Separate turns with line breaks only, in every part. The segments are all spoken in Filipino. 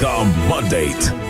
The Mandate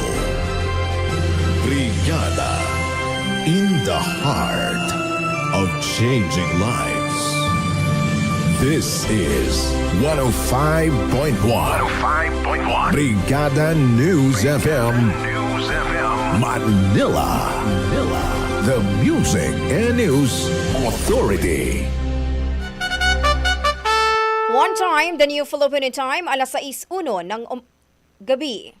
Brigada in the heart of changing lives. This is 105.1 105.1 Brigada News FM News FM Manila. Manila. The Music and News Authority.
One time, the new Filipino time, alas 6.1 ng um- gabi.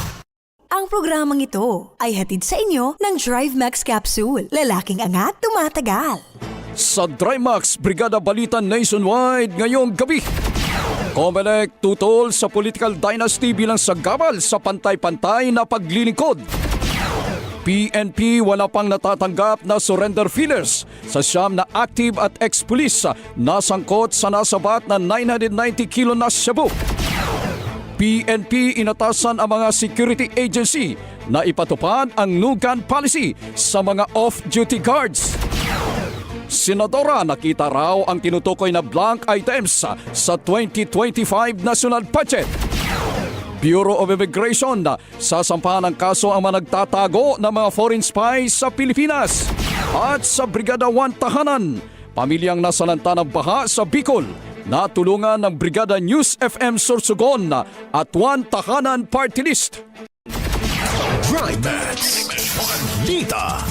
Ang programang ito ay hatid sa inyo ng Drive Max Capsule. Lalaking angat, tumatagal.
Sa Drymax Brigada Balita Nationwide ngayong gabi. Comelec tutol sa political dynasty bilang sagabal sa pantay-pantay na paglilingkod. PNP wala pang natatanggap na surrender fillers sa siyam na active at ex-police na sangkot sa nasabat na 990 kilo na Cebu. PNP inatasan ang mga security agency na ipatupad ang no-gun policy sa mga off-duty guards. Senadora nakita raw ang tinutukoy na blank items sa 2025 national budget. Bureau of Immigration sasampahan ng kaso ang mga nagtatago ng mga foreign spies sa Pilipinas. At sa Brigada 1 Tahanan, pamilyang nasalanta ng baha sa Bicol, natulungan ng Brigada News FM Sorsogon at 1 Tahanan Party List.
Drive Max. Balita.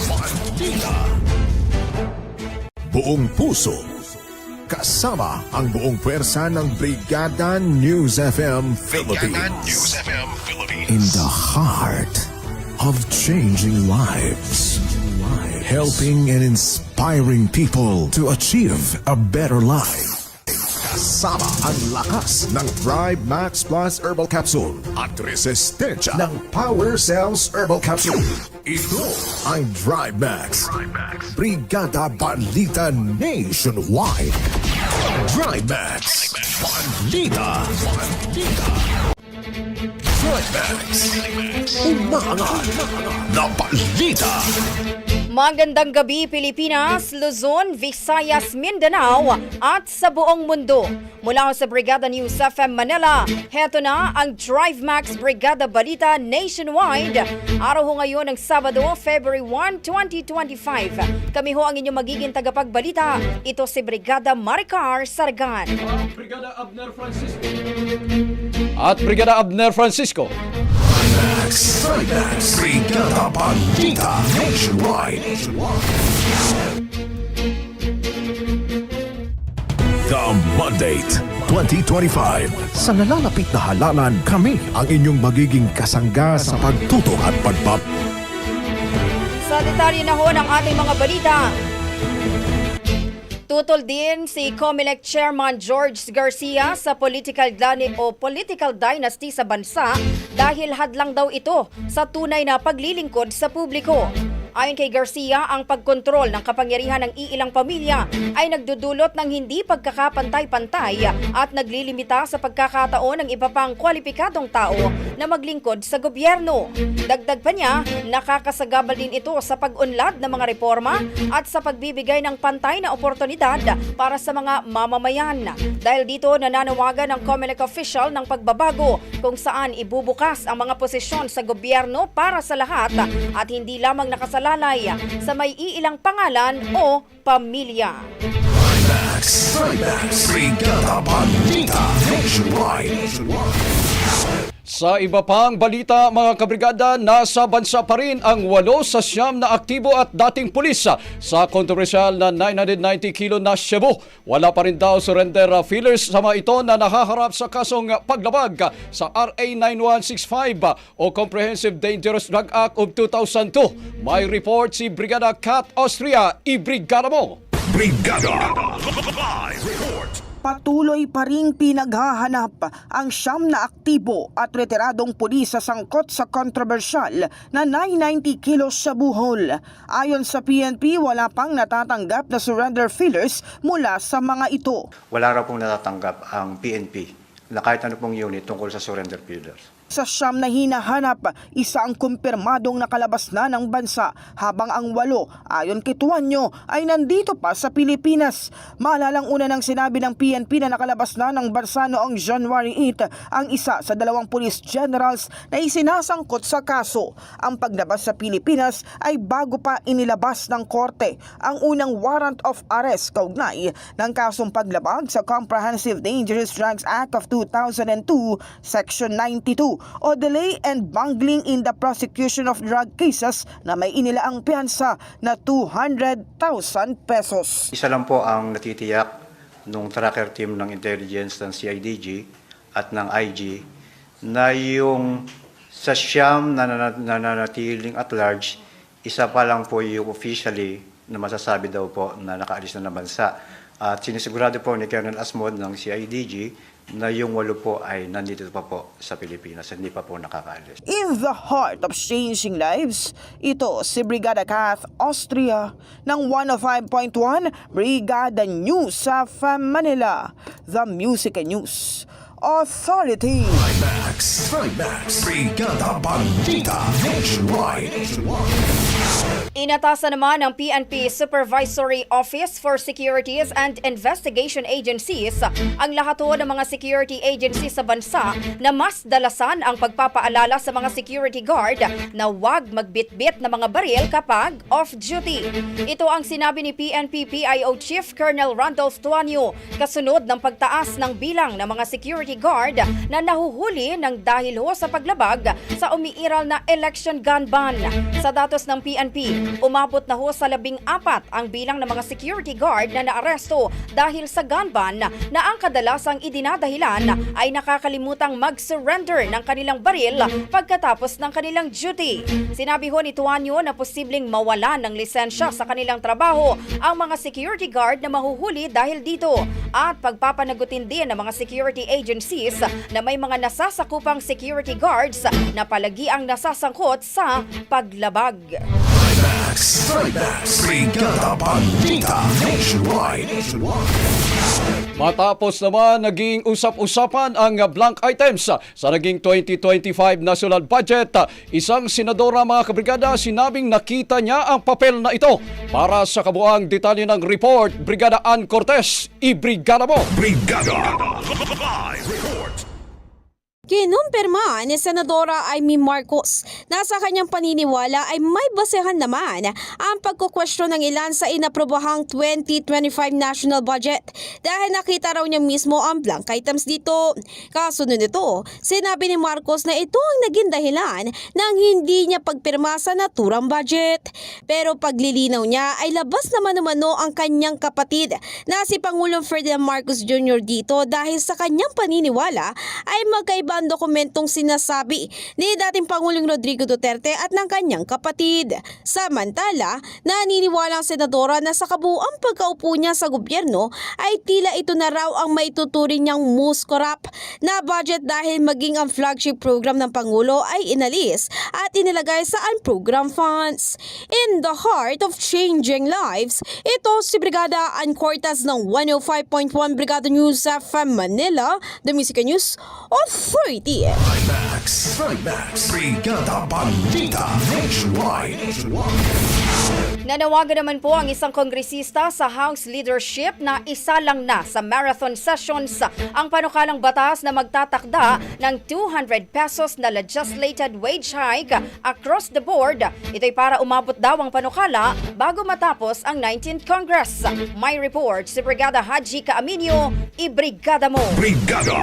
Buong puso. Kasama ang buong pwersa ng Brigada News FM Philippines. In the heart of changing lives. Helping and inspiring people to achieve a better life Kasama ang lakas ng Thrive Max Plus Herbal Capsule at resistensya ng Power Cells Herbal Capsule. Ito ang Thrive Max. Brigada Balita Nationwide. Thrive Max. Balita. Balita. Umaangat na balita.
Magandang gabi Pilipinas, Luzon, Visayas, Mindanao at sa buong mundo. Mula sa Brigada News FM Manila, heto na ang Drive Max Brigada Balita Nationwide. Araw ho ngayon ng Sabado, February 1, 2025. Kami ho ang inyong magiging tagapagbalita. Ito si Brigada Maricar Sargan.
Brigada Abner Francisco. At Brigada Abner Francisco.
Trimax. Brigada Balita Nationwide. The Mandate 2025. Sa nalalapit na halalan, kami ang inyong magiging kasangga sa pagtuto at pagbab
Sa detalye na ho ng ating mga balita. Tutol din si COMELEC Chairman George Garcia sa political dani o political dynasty sa bansa dahil hadlang daw ito sa tunay na paglilingkod sa publiko. Ayon kay Garcia, ang pagkontrol ng kapangyarihan ng iilang pamilya ay nagdudulot ng hindi pagkakapantay-pantay at naglilimita sa pagkakataon ng iba pang kwalipikadong tao na maglingkod sa gobyerno. Dagdag pa niya, nakakasagabal din ito sa pag-unlad ng mga reforma at sa pagbibigay ng pantay na oportunidad para sa mga mamamayan. Dahil dito nananawagan ng COMELEC official ng pagbabago kung saan ibubukas ang mga posisyon sa gobyerno para sa lahat at hindi lamang nakasalalay sa may iilang pangalan o pamilya.
Balita Nationwide.
Sa iba pang balita mga kabrigada, nasa bansa pa rin ang walo sa siyam na aktibo at dating pulis sa kontrobersyal na 990 kilo na Cebu. Wala pa rin daw surrender fillers sa mga ito na nakaharap sa kasong paglabag sa RA 9165 o Comprehensive Dangerous Drug Act of 2002. May report si Brigada Cat Austria. I-brigada mo!
Brigada. Live report.
Patuloy pa ring pinaghahanap ang siyam na aktibo at retiradong pulis sa sangkot sa kontrobersyal na 990 kilos sa buhol. Ayon sa PNP, wala pang natatanggap na surrender fillers mula sa mga ito.
wala raw pong natatanggap ang PNP na kahit ano pong unit tungkol sa surrender fillers.
Sa siyam na hinahanap, isa ang kumpirmadong nakalabas na ng bansa habang ang walo, ayon kay Tuanyo, ay nandito pa sa Pilipinas. Maalalang una nang sinabi ng PNP na nakalabas na ng bansa noong January 8 ang isa sa dalawang police generals na isinasangkot sa kaso. Ang paglabas sa Pilipinas ay bago pa inilabas ng korte ang unang warrant of arrest kaugnay ng kasong paglabag sa Comprehensive Dangerous Drugs Act of 2002, Section 92 o delay and bungling in the prosecution of drug cases na may inilaang piyansa na 200,000 pesos.
Isa lang po ang natitiyak nung tracker team ng intelligence ng CIDG at ng IG na yung sa siyam na nana- nananatiling at large, isa pa lang po yung officially na masasabi daw po na nakaalis na ng bansa. At sinisigurado po ni Colonel Asmod ng CIDG na yung walo po ay nandito pa po sa Pilipinas, hindi pa po nakakaalis.
In the heart of changing lives, ito si Brigada Kath Austria ng 105.1 Brigada News sa Manila, The Music and News Authority.
Trimax. Trimax. Brigada Balita Nationwide.
Inatasan naman ng PNP Supervisory Office for Securities and Investigation Agencies ang lahat ng mga security agencies sa bansa na mas dalasan ang pagpapaalala sa mga security guard na huwag magbitbit ng mga baril kapag off-duty. Ito ang sinabi ni PNP PIO Chief Colonel Randolph Tuanyo kasunod ng pagtaas ng bilang ng mga security guard na nahuhuli ng dahil ho sa paglabag sa umiiral na election gun ban. Sa datos ng PNP, umabot na ho sa labing apat ang bilang ng mga security guard na naaresto dahil sa gun ban na ang kadalasang idinadahilan ay nakakalimutang mag-surrender ng kanilang baril pagkatapos ng kanilang duty. Sinabi ho ni Tuanyo na posibleng mawalan ng lisensya sa kanilang trabaho ang mga security guard na mahuhuli dahil dito at pagpapanagutin din ng mga security agencies na may mga nasasakupang security guards na palagi ang nasasangkot sa paglabag.
Trimax. Trimax. Brigada Balita Nationwide.
Matapos naman naging usap-usapan ang blank items sa naging 2025 national budget, isang senadora mga kabrigada sinabing nakita niya ang papel na ito. Para sa kabuang detalye ng report, Brigada Ann Cortez, ibrigada mo!
Brigada Live
Kinumpirma ni Senadora Amy Marcos na sa kanyang paniniwala ay may basehan naman ang pagkukwestiyon ng ilan sa inaprobahang 2025 national budget dahil nakita raw niya mismo ang blank items dito. Kasunod nito, sinabi ni Marcos na ito ang naging dahilan ng hindi niya pagpirma sa naturang budget. Pero paglilinaw niya ay labas naman umano ang kanyang kapatid na si Pangulong Ferdinand Marcos Jr. dito dahil sa kanyang paniniwala ay magkaiba ang dokumentong sinasabi ni dating Pangulong Rodrigo Duterte at ng kanyang kapatid. Samantala, naniniwala ang senadora na sa kabuang pagkaupo niya sa gobyerno ay tila ito na raw ang maituturing niyang muskorap na budget dahil maging ang flagship program ng Pangulo ay inalis at inilagay sa unprogram funds. In the heart of changing lives, ito si Brigada Ann Cortez ng 105.1 Brigada News FM Manila, The Music News Authority.
Max. Max. Brigada Balita Nationwide
Nanawagan naman po ang isang kongresista sa House leadership na isa lang na sa marathon sessions ang panukalang batas na magtatakda ng 200 pesos na legislated wage hike across the board. Ito'y para umabot daw ang panukala bago matapos ang 19th Congress. May report si Brigada Haji Kaaminyo, ibrigada mo.
Brigada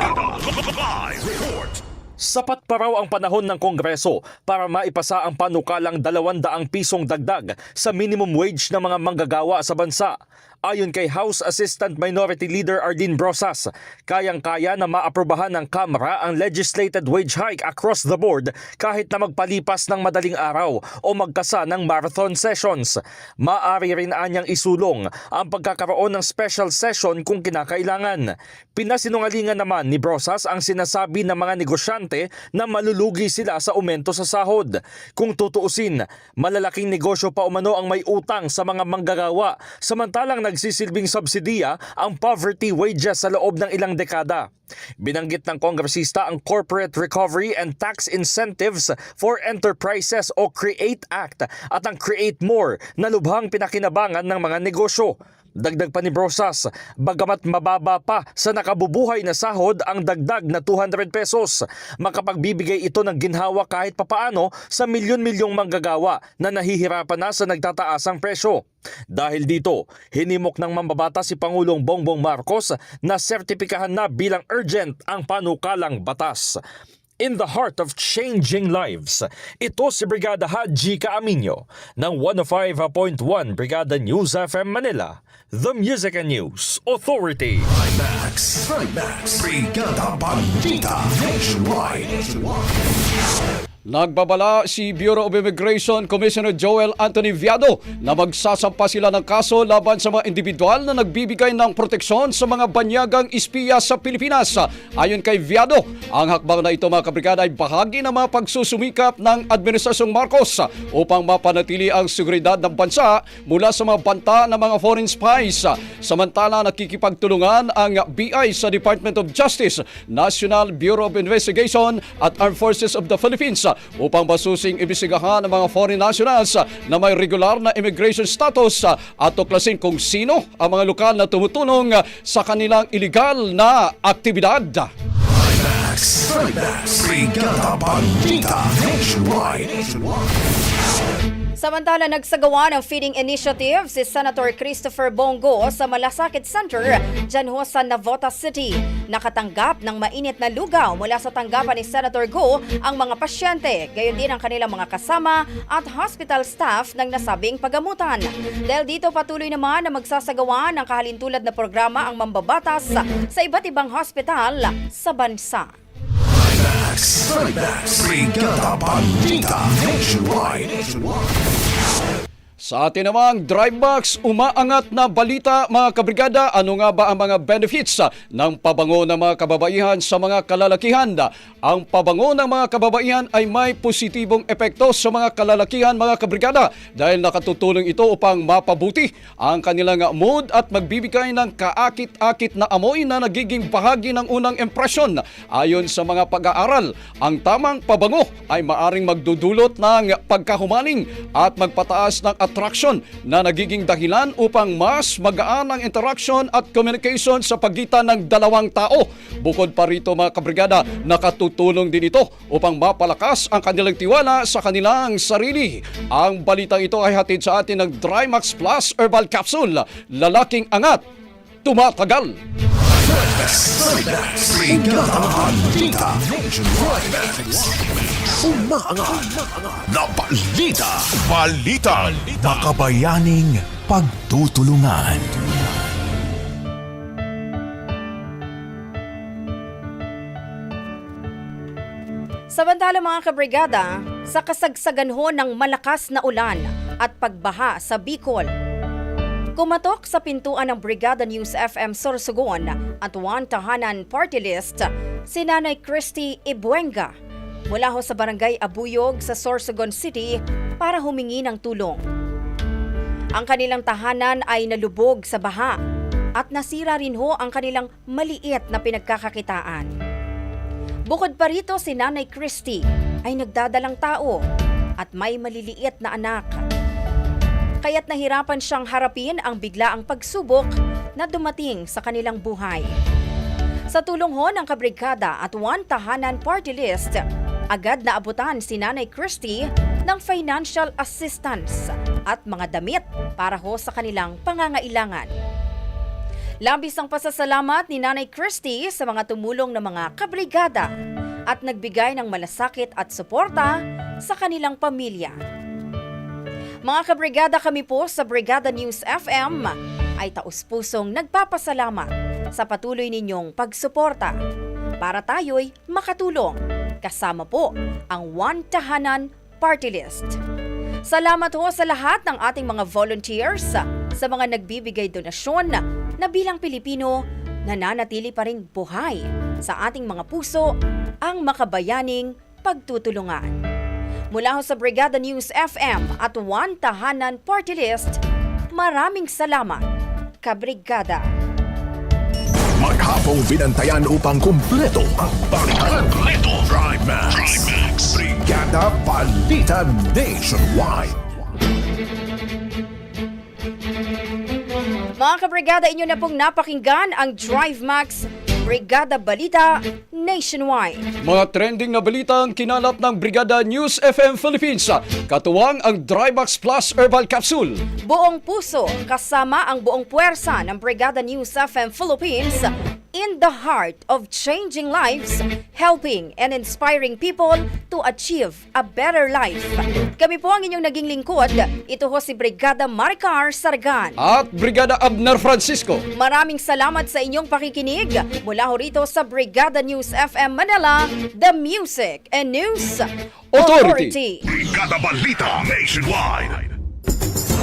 Live Report
Sapat pa raw ang panahon ng Kongreso para maipasa ang panukalang 200 pisong dagdag sa minimum wage ng mga manggagawa sa bansa. Ayon kay House Assistant Minority Leader Ardin Brosas, kayang-kaya na maaprobahan ng Kamara ang legislated wage hike across the board kahit na magpalipas ng madaling araw o magkasa ng marathon sessions. Maari rin anyang isulong ang pagkakaroon ng special session kung kinakailangan. Pinasinungalingan naman ni Brosas ang sinasabi ng mga negosyante na malulugi sila sa aumento sa sahod. Kung tutuusin, malalaking negosyo pa umano ang may utang sa mga manggagawa samantalang nagsisilbing subsidiya ang poverty wages sa loob ng ilang dekada. Binanggit ng kongresista ang Corporate Recovery and Tax Incentives for Enterprises o CREATE Act at ang CREATE More na lubhang pinakinabangan ng mga negosyo. Dagdag pa ni Brosas, bagamat mababa pa sa nakabubuhay na sahod ang dagdag na 200 pesos, makapagbibigay ito ng ginhawa kahit papaano sa milyon-milyong manggagawa na nahihirapan na sa nagtataasang presyo. Dahil dito, hinimok ng mambabata si Pangulong Bongbong Marcos na sertipikahan na bilang urgent ang panukalang batas. In the heart of changing lives, ito si Brigada Haji Kaaminyo ng 105.1 Brigada News FM Manila, The Music and News Authority.
Max Max Brigada Balita Nationwide
Nagbabala si Bureau of Immigration Commissioner Joel Anthony Viado na magsasampa sila ng kaso laban sa mga individual na nagbibigay ng proteksyon sa mga banyagang espiya sa Pilipinas. Ayon kay Viado, ang hakbang na ito mga kabrigada ay bahagi ng mga pagsusumikap ng Administrasyong Marcos upang mapanatili ang seguridad ng bansa mula sa mga banta ng mga foreign spies. Samantala nakikipagtulungan ang BI sa Department of Justice, National Bureau of Investigation at Armed Forces of the Philippines upang masusing ibisigahan ng mga foreign nationals na may regular na immigration status. At tuklasin kung sino ang mga lokal na tumutulong sa kanilang illegal na aktibidad.
Max Brigada Balita Nationwide
Samantala, nagsagawa ng feeding initiative si Senator Christopher Bongo sa Malasakit Center dyan ho sa Navota City. Nakatanggap ng mainit na lugaw mula sa tanggapan ni Senator Go ang mga pasyente, gayon din ang kanilang mga kasama at hospital staff ng nasabing pagamutan. Dahil dito patuloy naman na magsasagawa ng kahalintulad na programa ang mambabatas sa iba't ibang hospital sa bansa.
Max Max Brigada Balita Nationwide
Sa atin namang Drive Box, umaangat na balita mga kabrigada. Ano nga ba ang mga benefits ah, ng pabango ng mga kababaihan sa mga kalalakihan? Ang pabango ng mga kababaihan ay may positibong epekto sa mga kalalakihan mga kabrigada dahil nakatutulong ito upang mapabuti ang kanilang mood at magbibigay ng kaakit-akit na amoy na nagiging bahagi ng unang impresyon. Ayon sa mga pag-aaral, ang tamang pabango ay maaring magdudulot ng pagkahumaling at magpataas ng attraction na nagiging dahilan upang mas magaan ang interaction at communication sa pagitan ng dalawang tao. Bukod pa rito mga kabrigada, nakatutulong din ito upang mapalakas ang kanilang tiwala sa kanilang sarili. Ang balitang ito ay hatid sa atin ng Drymax Plus Herbal Capsule. Lalaking angat, tumatagal.
Brigada Balita Umaangat na balita Balita. Makabayaning pagtutulungan.
Samantala mga kabrigada, sa kasagsagan ho ng malakas na ulan at pagbaha sa Bicol, Kumatok sa pintuan ng Brigada News FM Sorsogon at One Tahanan Party List si Nanay Christy Ibuenga mula ho sa Barangay Abuyog sa Sorsogon City para humingi ng tulong. Ang kanilang tahanan ay nalubog sa baha at nasira rin ho ang kanilang maliit na pinagkakakitaan. Bukod pa rito si Nanay Christy ay nagdadalang tao at may maliliit na anak. Kaya't nahirapan siyang harapin ang biglaang pagsubok na dumating sa kanilang buhay. Sa tulong ho ng kabrigada at One Tahanan Party List, agad na abutan si Nanay Christy ng financial assistance at mga damit para ho sa kanilang pangangailangan. Labis ang pasasalamat ni Nanay Christy sa mga tumulong na mga kabrigada at nagbigay ng malasakit at suporta sa kanilang pamilya. Mga kabrigada kami po sa Brigada News FM ay taus-pusong nagpapasalamat sa patuloy ninyong pagsuporta para tayo'y makatulong kasama po ang One Tahanan Party List. Salamat ho sa lahat ng ating mga volunteers sa mga nagbibigay donasyon na bilang Pilipino nananatili pa ring buhay sa ating mga puso ang makabayaning pagtutulungan. Mula ho sa Brigada News FM at One Tahanan Party List, maraming salamat, Kabrigada.
Maghapong binantayan upang kumpleto ang balitan. Kumpleto. Drive Max. Brigada Balita Nationwide.
Mga kabrigada, inyo na pong napakinggan ang Drive Max Brigada Balita Nationwide.
Mga trending na balita ang kinalap ng Brigada News FM Philippines. Katuwang ang Drybox Plus Herbal Capsule.
Buong puso kasama ang buong puwersa ng Brigada News FM Philippines in the heart of changing lives, helping and inspiring people to achieve a better life. Kami po ang inyong naging lingkod. Ito ho si Brigada Maricar Sargan.
At Brigada Abner Francisco.
Maraming salamat sa inyong pakikinig. Mula ho rito sa Brigada News FM Manila, The Music and News
Authority.
Brigada Balita Nationwide.